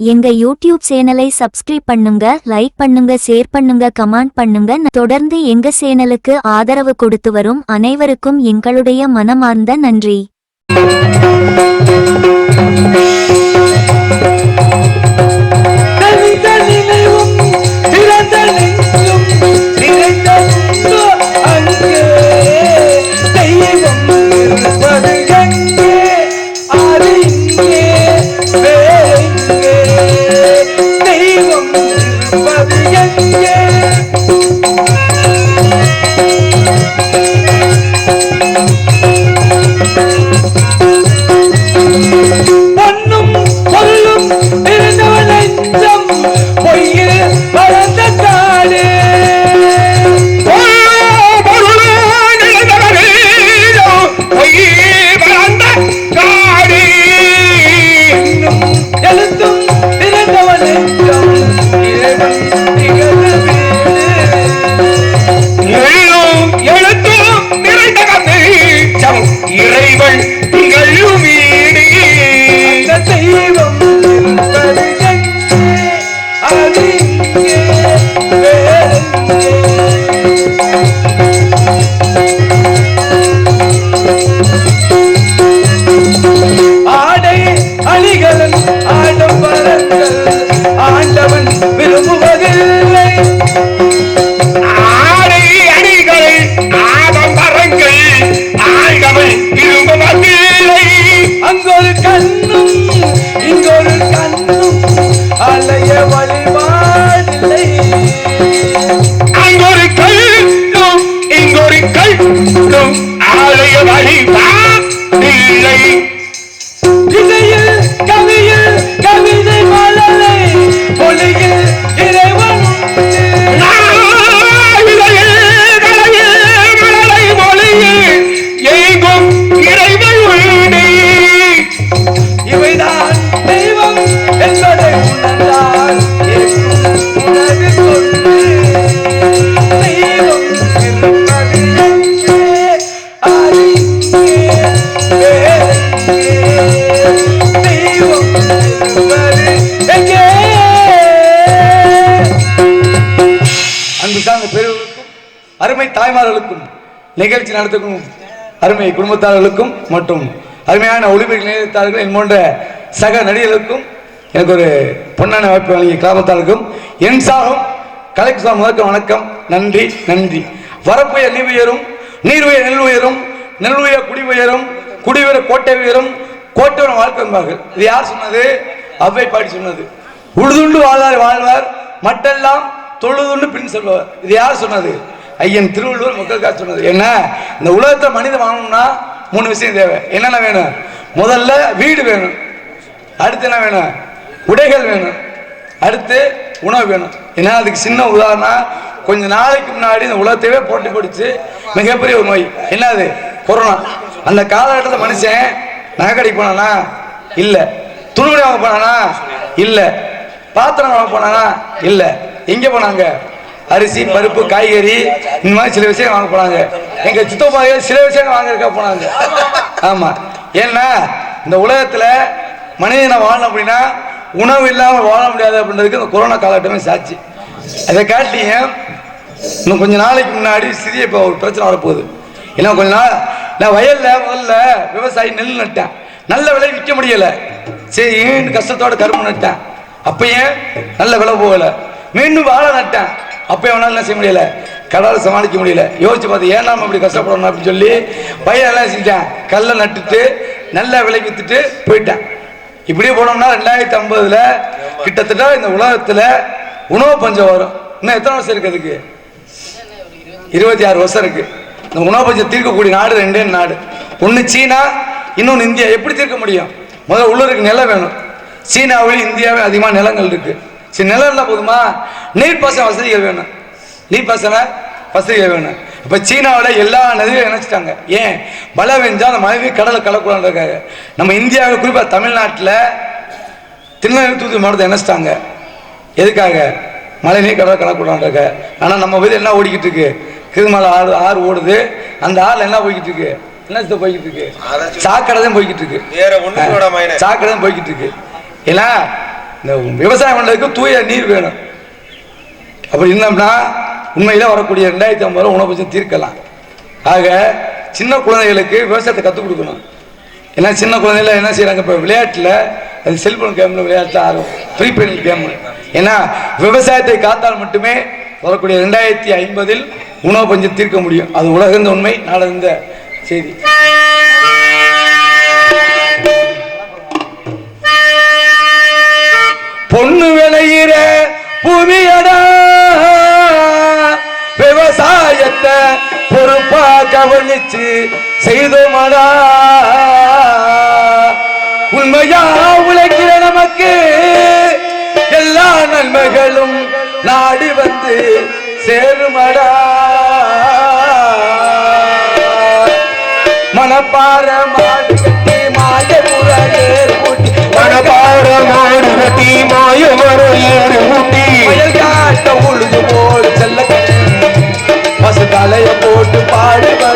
எங்க யூடியூப் சேனலை சப்ஸ்கிரைப் பண்ணுங்க லைக் பண்ணுங்க ஷேர் பண்ணுங்க கமெண்ட் பண்ணுங்க. தொடர்ந்து எங்க சேனலுக்கு ஆதரவு கொடுத்து வரும் அனைவருக்கும் எங்களுடைய மனமார்ந்த நன்றி. அருமை தாய்மார்களுக்கும் நிகழ்ச்சி நடத்துக்கும் அருமை குடும்பத்தார்களுக்கும் மற்றும் அருமையான ஒளிபெருக்கு நிலையத்தார்கள் என் போன்ற சக நடிகர்களுக்கும் எனக்கு ஒரு பொன்னான வாய்ப்பு வழங்கிய கிராமத்தாருக்கும் என் சாகம் கலெக்டர் முதற்க வணக்கம் நன்றி நன்றி. வரப்புய நீர் உயரும் நீர் உயர் நெல் உயரும் நெல் உயர் குடி உயரும் குடி உயர கோட்டை உயரும் கோட்டை உயரம் வாழ்க்கை இது யார் சொன்னது? அவ்வை பாடி சொன்னது. உழுதுண்டு வாழ்வார் வாழ்வார் மட்டெல்லாம் தொழுதுண்டு பின் செல்வார் இது யார் சொன்னது? ஐயன் திருவள்ளுவர் மக்களுக்காக சொன்னது. என்ன இந்த உலகத்தை மனிதன் வாங்கணும்னா மூணு விஷயம் தேவை. என்னென்ன வேணும்? முதல்ல வீடு வேணும். அடுத்து என்ன வேணும்? உடைகள் வேணும். அடுத்து உணவு வேணும். ஏன்னா அதுக்கு சின்ன உதாரணம் கொஞ்ச நாளைக்கு முன்னாடி இந்த உலகத்தையே போட்டு பிடிச்சி மிகப்பெரிய ஒரு நோய். என்னது? கொரோனா. அந்த காலகட்டத்தில் மனுஷன் நகைக்கடைக்கு போனானா? இல்லை. துணிமணி வாங்க போனானா? இல்லை. பாத்திரம் வாங்க போனானா? இல்லை. எங்கே போனாங்க? அரிசி பருப்பு காய்கறி இந்த மாதிரி சில விஷயம் வாங்க போனாங்க. எங்க சித்தப்பாக சில விஷயங்கள் வாங்கறதுக்காக போனாங்க. ஆமா. ஏன்னா இந்த உலகத்துல மனிதனை வாழணும் அப்படின்னா உணவு இல்லாமல் வாழ முடியாது அப்படின்றதுக்கு இந்த கொரோனா காலகட்டமே சாட்சி அதை காட்டியும் இன்னும் கொஞ்ச நாளைக்கு முன்னாடி சிறிய இப்போ ஒரு பிரச்சனை வரப்போகுது. ஏன்னா கொஞ்ச நாள் நான் வயல்ல முதல்ல விவசாயி நெல் நட்டேன். நல்ல விலை விற்க முடியல. சரி கஷ்டத்தோட கரும்பு நட்டேன். அப்பயும் நல்ல விலை போகல? மீண்டும் வாழை நட்டேன். அப்போ அவனால என்ன செய்ய முடியல? கடவுள் சமாளிக்க முடியல. யோசிச்சு பார்த்து ஏன் நாம் இப்படி கஷ்டப்படணும்? அப்படின்னு சொல்லி பையன் எல்லாம் செஞ்சேன் கல்லை நட்டுட்டு நல்லா விலைக்கு வித்துட்டு போயிட்டேன். இப்படியே போனோம்னா ரெண்டாயிரத்தி ஐம்பதுல கிட்டத்தட்ட இந்த உலகத்தில் உணவு பஞ்சம் வரும். இன்னும் எத்தனை வருஷம் இருக்கு அதுக்கு? இருபத்தி ஆறு வருஷம் இருக்கு. இந்த உணவு பஞ்சம் தீர்க்கக்கூடிய நாடு ரெண்டே நாடு. ஒன்று சீனா இன்னொன்று இந்தியா. எப்படி தீர்க்க முடியும்? முதல்ல உள்ளூருக்கு நிலம் வேணும். சீனாவில் இந்தியாவில் அதிகமாக நிலங்கள் இருக்குது சரி நிலம் இருந்தால் போதுமா? நீர்ப்பாசன வசதிகள் வேணும். நீர்ப்பாசன வசதிகள் வேணும். இப்போ சீனாவில் எல்லா நதியும் இணைச்சிட்டாங்க. ஏன்? மழை பெஞ்சா அந்த மழை கடலை கலக்கூடாதுக்காக நம்ம இந்தியாவில் குறிப்பாக தமிழ்நாட்டில் திருநெல்வேலி தூத்துக்குடி மாவட்டத்தை இணைச்சிட்டாங்க. எதுக்காக? மழை நீர் கடல் கலக்கூடாதுக்காக ஆனால் நம்ம வீடு என்ன ஓடிக்கிட்டு இருக்கு? கிருமலை ஆறு ஆறு ஓடுது. அந்த ஆறுல என்ன போய்கிட்டு இருக்கு? என்ன போய்கிட்டு இருக்கு? சாக்கடை தான் போய்கிட்டு இருக்கு. சாக்கடை தான் போய்கிட்டு இருக்கு. ஏன்னா இந்த விவசாயம் பண்ணுறதுக்கு தூய நீர் வேணும். அப்படி இருந்தோம்னா உண்மையில் வரக்கூடிய ரெண்டாயிரத்தி ஐம்பது ரூபா உணவு தீர்க்கலாம். ஆக சின்ன குழந்தைகளுக்கு விவசாயத்தை கற்றுக் கொடுக்கணும். ஏன்னா சின்ன குழந்தைகள என்ன செய்கிறாங்க இப்போ விளையாட்டில் அது செல்போன் கேமில் விளையாட்டு ஆகும் ஃப்ரீ ஃபயர் கேம் ஏன்னா விவசாயத்தை காத்தால் மட்டுமே வரக்கூடிய ரெண்டாயிரத்தி ஐம்பதில் உணவு பஞ்சம் தீர்க்க முடியும். அது உலகந்த உண்மை நாளந்த செய்தி. பொண்ணு விளையிற பூமியடா விவசாயத்தை பொறுப்பா கவனிச்சு செய்தோமடா. உண்மையா உழைக்கிற நமக்கு எல்லா நன்மைகளும் நாடி வந்து சேருமடா. மனப்பாற மாடு மாடு மாய மாயமரம் ஏறு ஊட்டி. வயல் காட்ட உழுது போல் செல்ல பசு தலைய போட்டு பாடுவது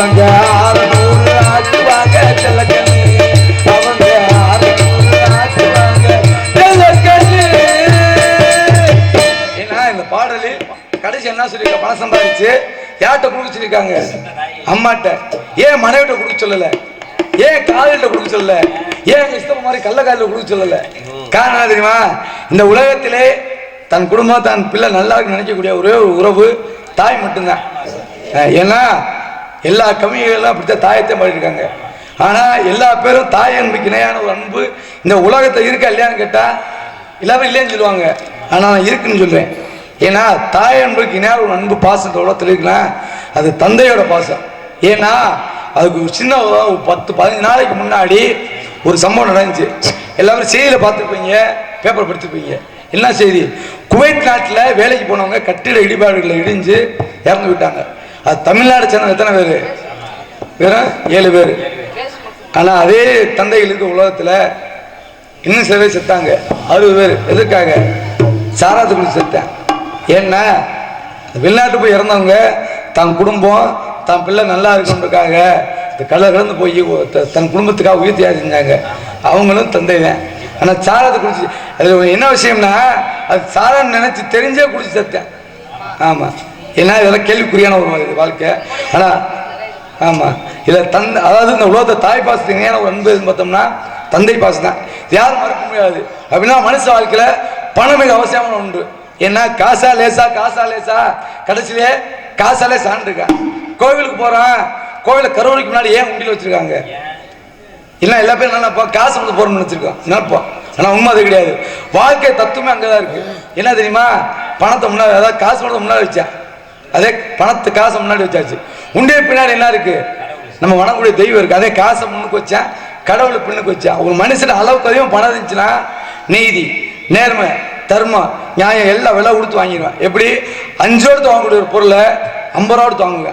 அவங்க ஆறுநூறு ஆட்டுவாங்க செல்லக்கண்ணு அவங்க ஆறுநூறு ஆட்டுவாங்க செல்லக்கண்ணு ஏன்னா இந்த பாடலு? கடைசி என்ன சொல்லியிருக்க பணம் சம்பாதிச்சு யார்கிட்ட கொடுக்க சொல்லியிருக்காங்க அம்மாட்ட. ஏன் மனைவிட்ட கொடுக்க சொல்லலை? ஏன் காதல்கிட்ட கொடுக்க சொல்லல? ஏன் எங்க இஷ்டம் மாதிரி கள்ள காதல கொடுக்க சொல்லல? காரணம் தெரியுமா? இந்த உலகத்திலே தன் குடும்பம் தன் பிள்ளை நல்லா இருக்குன்னு நினைக்கக்கூடிய ஒரே ஒரு உறவு தாய் மட்டும்தான். ஏன்னா எல்லா கவிஞர்களும் அப்படித்தான் தாயத்தை மாறியிருக்காங்க ஆனால் எல்லா பேரும் தாய் அன்புக்கு இணையான ஒரு அன்பு. இந்த உலகத்தை இருக்கா இல்லையான்னு கேட்டால் எல்லாரும் இல்லைன்னு சொல்லுவாங்க. ஆனால் நான் இருக்குன்னு சொல்கிறேன் ஏன்னா தாய் அன்புக்கு இணையான ஒரு அன்பு பாசம் இந்த உலகத்தில் இருக்குன்னா அது தந்தையோட பாசம். ஏன்னா அதுக்கு ஒரு சின்ன ஒரு பத்து பதினஞ்சு நாளைக்கு முன்னாடி ஒரு சம்பவம் நடந்துச்சு. எல்லாரும் செய்தியில் பார்த்துருப்பீங்க பேப்பர் படிச்சிருப்பீங்க என்ன செய்தி? குவைத் நாட்டில் வேலைக்கு போனவங்க கட்டிட இடிபாடுகளை இடிஞ்சு இறந்து விட்டாங்க. அது தமிழ்நாடு சேர்ந்த எத்தனை பேர்? வெறும் ஏழு பேர். ஆனால் அதே தந்தைகள் இருக்க உலகத்தில் இன்னும் சில பேர் செத்தாங்க. அறுபது பேர். எதுக்காக? சாராத்து குடிச்சு செத்தேன். ஏன்னா வெளிநாட்டு போய் இறந்தவங்க தன் குடும்பம் தன் பிள்ளை நல்லா இருக்கணுன்றக்காக இந்த கல்ல கலந்து போய் த- தன் குடும்பத்துக்காக உயிர் தியாகம் செஞ்சாங்க. அவங்களும் தந்தை தான் ஆனால் சாராத்தை குடிச்சு அது என்ன விஷயம்னா அது சாரான்னு நினச்சி தெரிஞ்சே குடிச்சு செத்தேன். ஆமாம் ஏன்னா இதெல்லாம் கேள்விக்குறியான ஒரு வாழ்க்கை. ஆனால் ஆமாம் இதில் தந்தை அதாவது இந்த உலகத்தை தாய் பாசத்துக்கு இணையான ஒரு அன்பு எதுன்னு பார்த்தோம்னா தந்தை பாசம் தான். யாரும் மறுக்க முடியாது. அப்படின்னா மனுஷ வாழ்க்கையில் பணம் மிக அவசியமான உண்டு ஏன்னா காசா லேசா காசா லேசா. கடைசியிலே காசாலே சான் கோவிலுக்கு போகிறான் கோவில கருவறைக்கு முன்னாடி ஏன் உண்டியில் வச்சிருக்காங்க? இல்லை எல்லா பேரும் நினைப்போம் காசு வந்து போகிறோம்னு நினைச்சிருக்கோம். நினைப்போம் ஆனால் உண்மை அது கிடையாது. வாழ்க்கை தத்துவமே அங்கே தான் இருக்கு. என்ன தெரியுமா? பணத்தை முன்னாடி அதாவது காசு பணத்தை முன்னாடி வச்சேன் அதே பணத்து காசை முன்னாடி வச்சாச்சு. உண்டே பின்னாடி என்ன இருக்கு? நம்ம வணக்கூடிய தெய்வம் இருக்கு. அதே காசை முன்னுக்கு வச்சேன் கடவுளை பின்னுக்கு வச்சேன் ஒரு மனுஷன் அளவுக்கு அதிகம் பணம் இருந்துச்சுன்னா நீதி நேர்மை தர்மம் நியாயம் எல்லாம் விலை கொடுத்து வாங்கிடுவேன். எப்படி? அஞ்சு வாங்கக்கூடிய ஒரு பொருளை ஐம்பது ரூபா கொடுத்து வாங்குங்க.